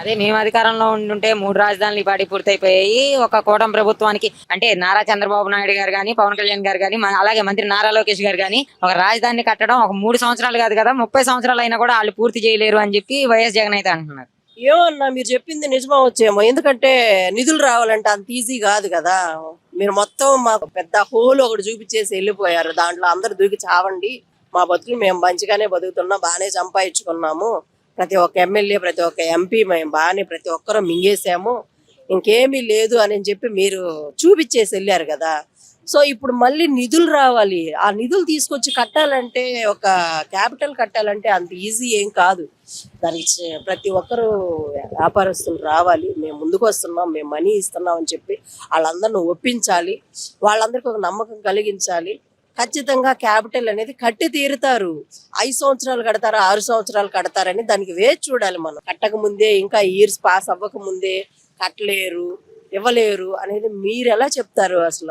అదే మేము అధికారంలో ఉండుంటే మూడు రాజధానులు ఈ పాటి పూర్తయిపోయాయి. ఒక కూటమి ప్రభుత్వానికి అంటే నారా చంద్రబాబు నాయుడు గారు కానీ పవన్ కళ్యాణ్ గారు కానీ అలాగే మంత్రి నారా లోకేష్ గారు కానీ ఒక రాజధానిని కట్టడం ఒక మూడు సంవత్సరాలు కాదు కదా ముప్పై సంవత్సరాలు అయినా కూడా వాళ్ళు పూర్తి చేయలేరు అని చెప్పి వైఎస్ జగన్ అయితే అంటున్నారు. ఏమన్నా మీరు చెప్పింది నిజమా వచ్చేమో ఎందుకంటే నిధులు రావాలంటే అంత ఈజీ కాదు కదా. మీరు మొత్తం మాకు పెద్ద హోల్ ఒకటి చూపించేసి వెళ్ళిపోయారు. దాంట్లో అందరు దూకి చావండి. మా బతుకులు మేము మంచిగానే బతుకుతున్నాం బాగానే సంపాదించుకున్నాము. ప్రతి ఒక్క ఎమ్మెల్యే ప్రతి ఒక్క ఎంపీ మేము బాగానే ప్రతి ఒక్కరూ మింగేసాము ఇంకేమీ లేదు అని చెప్పి మీరు చూపించేసి వెళ్ళారు కదా. సో ఇప్పుడు మళ్ళీ నిధులు రావాలి. ఆ నిధులు తీసుకొచ్చి కట్టాలంటే ఒక క్యాపిటల్ కట్టాలంటే అంత ఈజీ ఏం కాదు. దానికి ప్రతి ఒక్కరు వ్యాపారస్తులు రావాలి. మేము ముందుకు వస్తున్నాం మేము మనీ ఇస్తున్నాం అని చెప్పి వాళ్ళందరిని ఒప్పించాలి. వాళ్ళందరికీ ఒక నమ్మకం కలిగించాలి. ఖచ్చితంగా క్యాపిటల్ అనేది కట్టి తీరుతారు. ఐదు సంవత్సరాలు కడతారు ఆరు సంవత్సరాలు కడతారని దానికి వేచి చూడాలి మనం. కట్టక ముందే ఇంకా ఇయర్స్ పాస్ అవ్వక ముందే కట్టలేరు ఇవ్వలేరు అనేది మీరు ఎలా చెప్తారు అసలు?